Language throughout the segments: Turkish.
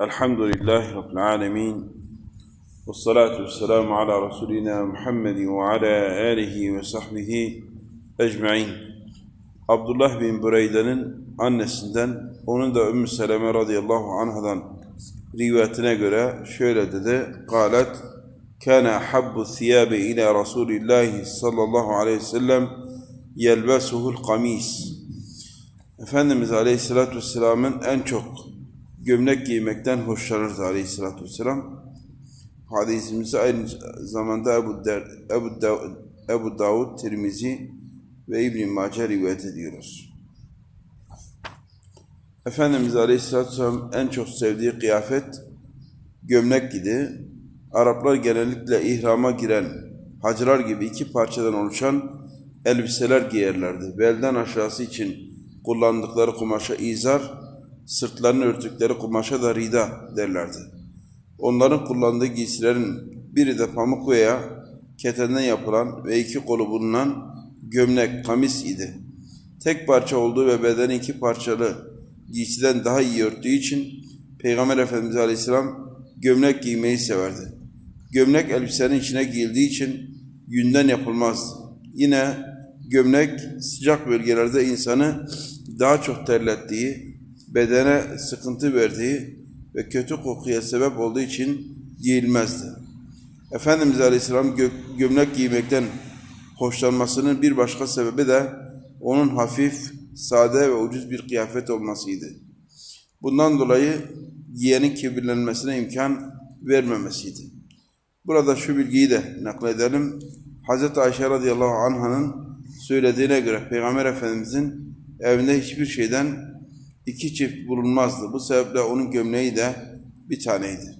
الحمد لله رب العالمين والصلاة والسلام على رسولنا محمد وعلى آله وصحبه ecmain. Abdullah bin Bureyde'nin annesinden, onun da Ümmü Seleme radıyallahu anhadan rivayetine göre şöyle dedi. Kalet, كان أحب الثياب إلى رسول الله صلى الله عليه وسلم يلبسه القميص Efendimiz Aleyhisselatü Vesselam'ın en çok gömlek giymekten hoşlanırdı Aleyhisselatü Vesselam. Hadisimizi aynı zamanda Ebu, Der, Ebu, Dav, Ebu Davud, Tirmizi ve İbn-i Mace rivayet ediyoruz. Efendimiz Aleyhisselatü Vesselam en çok sevdiği kıyafet gömlek idi. Araplar genellikle ihrama giren hacılar gibi iki parçadan oluşan elbiseler giyerlerdi. Belden aşağısı için kullandıkları kumaşa izar, sırtlarını örtükleri kumaşa da rida derlerdi. Onların kullandığı giysilerin biri de pamuk veya ketenden yapılan ve iki kolu bulunan gömlek, kamis idi. Tek parça olduğu ve bedeni iki parçalı giysiden daha iyi örttüğü için Peygamber Efendimiz Aleyhisselam gömlek giymeyi severdi. Gömlek elbisenin içine giyildiği için yünden yapılmazdı. Yine gömlek sıcak bölgelerde insanı daha çok terlettiği, bedene sıkıntı verdiği ve kötü kokuya sebep olduğu için giyilmezdi. Efendimiz Aleyhisselam gö- gömlek giymekten hoşlanmasının bir başka sebebi de onun hafif, sade ve ucuz bir kıyafet olmasıydı. Bundan dolayı giyenin kibirlenmesine imkan vermemesiydi. Burada şu bilgiyi de nakledelim. Hz. Ayşe radıyallahu anh'ın söylediğine göre Peygamber Efendimizin evinde hiçbir şeyden iki çift bulunmazdı. Bu sebeple onun gömleği de bir taneydi.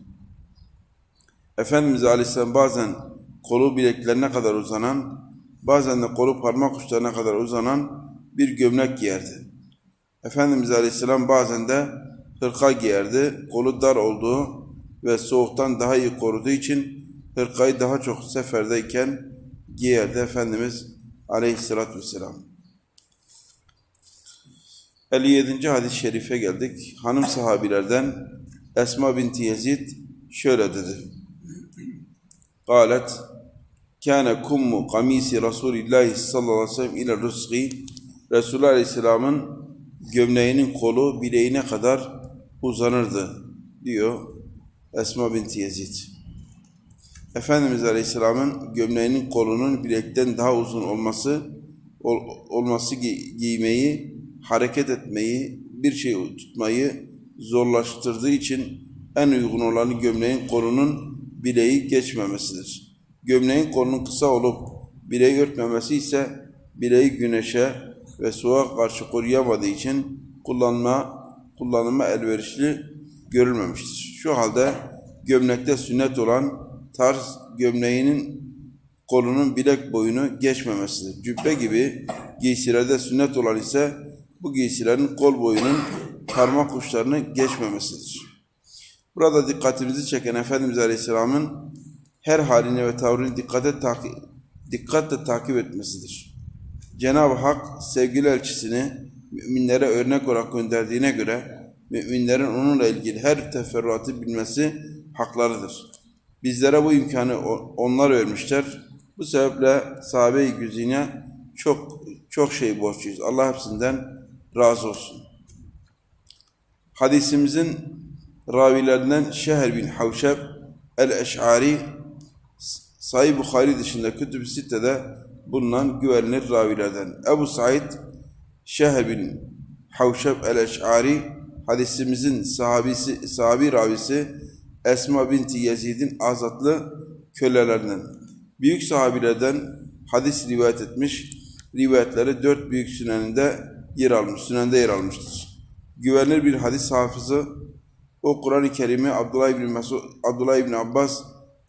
Efendimiz Aleyhisselam bazen kolu bileklerine kadar uzanan, bazen de kolu parmak uçlarına kadar uzanan bir gömlek giyerdi. Efendimiz Aleyhisselam bazen de hırka giyerdi. Kolu dar olduğu ve soğuktan daha iyi koruduğu için hırkayı daha çok seferdeyken giyerdi Efendimiz Aleyhisselatü Vesselam. 57. hadis-i şerife geldik. Hanım sahabilerden Esma binti Yezid şöyle dedi. Kalet Kâne kummu kamisi Resulillahi sallallahu aleyhi ve sellem ile rızgı Resulullah Aleyhisselam'ın gömleğinin kolu bileğine kadar uzanırdı diyor Esma binti Yezid. Efendimiz Aleyhisselam'ın gömleğinin kolunun bilekten daha uzun olması ol, olması gi- giymeyi, hareket etmeyi, bir şey tutmayı zorlaştırdığı için en uygun olanı gömleğin kolunun bileği geçmemesidir. Gömleğin kolunun kısa olup bileği örtmemesi ise bileği güneşe ve soğuğa karşı koruyamadığı için kullanma kullanıma elverişli görülmemiştir. Şu halde gömlekte sünnet olan tarz gömleğinin kolunun bilek boyunu geçmemesidir. Cübbe gibi giysilerde sünnet olan ise bu giysilerin kol boyunun parmak uçlarını geçmemesidir. Burada dikkatimizi çeken Efendimiz Aleyhisselam'ın her halini ve tavrını dikkate takip, dikkatle takip etmesidir. Cenab-ı Hak sevgili elçisini müminlere örnek olarak gönderdiğine göre müminlerin onunla ilgili her teferruatı bilmesi haklarıdır. Bizlere bu imkanı onlar vermişler. Bu sebeple sahabe-i güzine çok çok şey borçluyuz. Allah hepsinden razı olsun. Hadisimizin ravilerinden Şeher bin Havşeb el-Eş'ari Sahih Bukhari dışında Kütüb-i Sitte'de bulunan güvenilir ravilerden. Ebu Said Şeher bin Havşeb el-Eş'ari hadisimizin sahabisi, sahabi ravisi Esma binti Yezid'in azatlı kölelerinden. Büyük sahabilerden hadis rivayet etmiş, rivayetleri dört büyük süneninde yer almış, sünende yer almıştır. Güvenilir bir hadis hafızı, o Kur'an-ı Kerim'i Abdullah İbni, Mesud, Abdullah İbni Abbas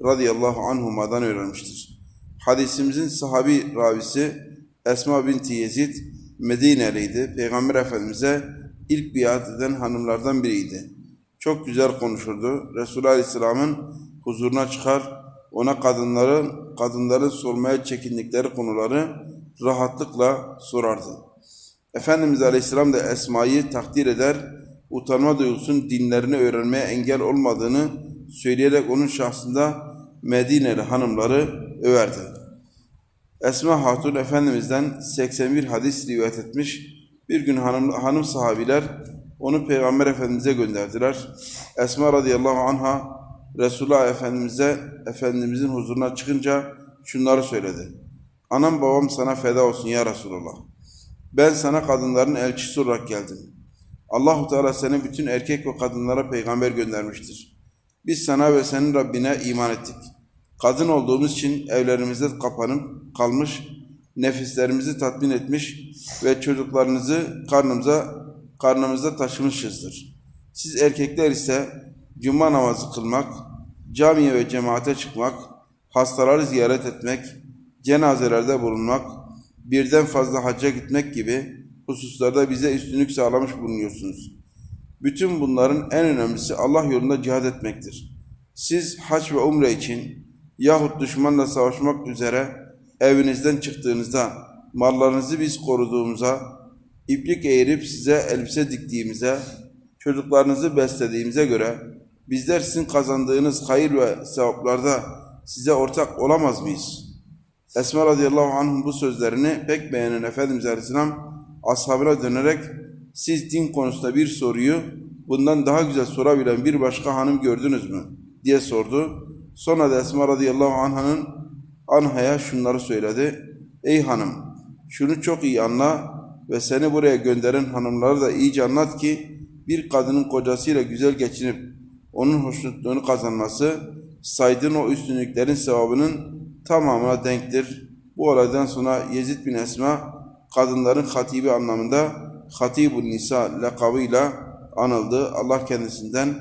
radıyallahu anhuma'dan öğrenmiştir. Hadisimizin sahabi ravisi Esma binti Yezid Medineliydi. Peygamber Efendimiz'e ilk biat eden hanımlardan biriydi. Çok güzel konuşurdu. Resulullah Aleyhisselam'ın huzuruna çıkar, ona kadınların kadınların sormaya çekindikleri konuları rahatlıkla sorardı. Efendimiz Aleyhisselam da Esma'yı takdir eder utanma duygusunun dinlerini öğrenmeye engel olmadığını söyleyerek onun şahsında Medineli hanımları överdi. Esma Hatun Efendimiz'den 81 hadis rivayet etmiş. Bir gün hanım, hanım sahabiler onu Peygamber Efendimiz'e gönderdiler. Esma radıyallahu anha Resulullah Efendimiz'e Efendimiz'in huzuruna çıkınca şunları söyledi. Anam babam sana feda olsun ya Resulullah. Ben sana kadınların elçisi olarak geldim. Allahu Teala seni bütün erkek ve kadınlara peygamber göndermiştir. Biz sana ve senin Rabbine iman ettik. Kadın olduğumuz için evlerimizde kapanıp kalmış, nefislerimizi tatmin etmiş ve çocuklarınızı karnımıza karnımızda taşımışızdır. Siz erkekler ise cuma namazı kılmak, camiye ve cemaate çıkmak, hastaları ziyaret etmek, cenazelerde bulunmak, birden fazla hacca gitmek gibi hususlarda bize üstünlük sağlamış bulunuyorsunuz. Bütün bunların en önemlisi Allah yolunda cihad etmektir. Siz hac ve umre için yahut düşmanla savaşmak üzere evinizden çıktığınızda mallarınızı biz koruduğumuza, iplik eğirip size elbise diktiğimize, çocuklarınızı beslediğimize göre bizler sizin kazandığınız hayır ve sevaplarda size ortak olamaz mıyız? Esma radıyallahu anh'ın bu sözlerini pek beğenen Efendimiz Aleyhisselam ashabına dönerek siz din konusunda bir soruyu bundan daha güzel sorabilen bir başka hanım gördünüz mü? diye sordu. Sonra da Esma radıyallahu anh'ın anhaya şunları söyledi. Ey hanım şunu çok iyi anla ve seni buraya gönderen hanımları da iyice anlat ki bir kadının kocasıyla güzel geçinip onun hoşnutluğunu kazanması saydığın o üstünlüklerin sevabının tamamına denktir. Bu olaydan sonra Yezid bin Esma kadınların hatibi anlamında Hatibun Nisa lakabıyla anıldı. Allah kendisinden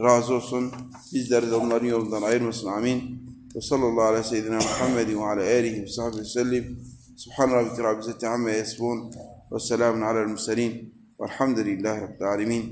razı olsun. Bizleri de onların yolundan ayırmasın. Amin. Ve sallallahu aleyhi ve seyyidina Muhammedin ve ala alihi ve sahbihi ve sellim. Subhan rabbike rabbil izzeti amma yasifun. Ve selamun alel murselin. Velhamdülillahi rabbil alemin.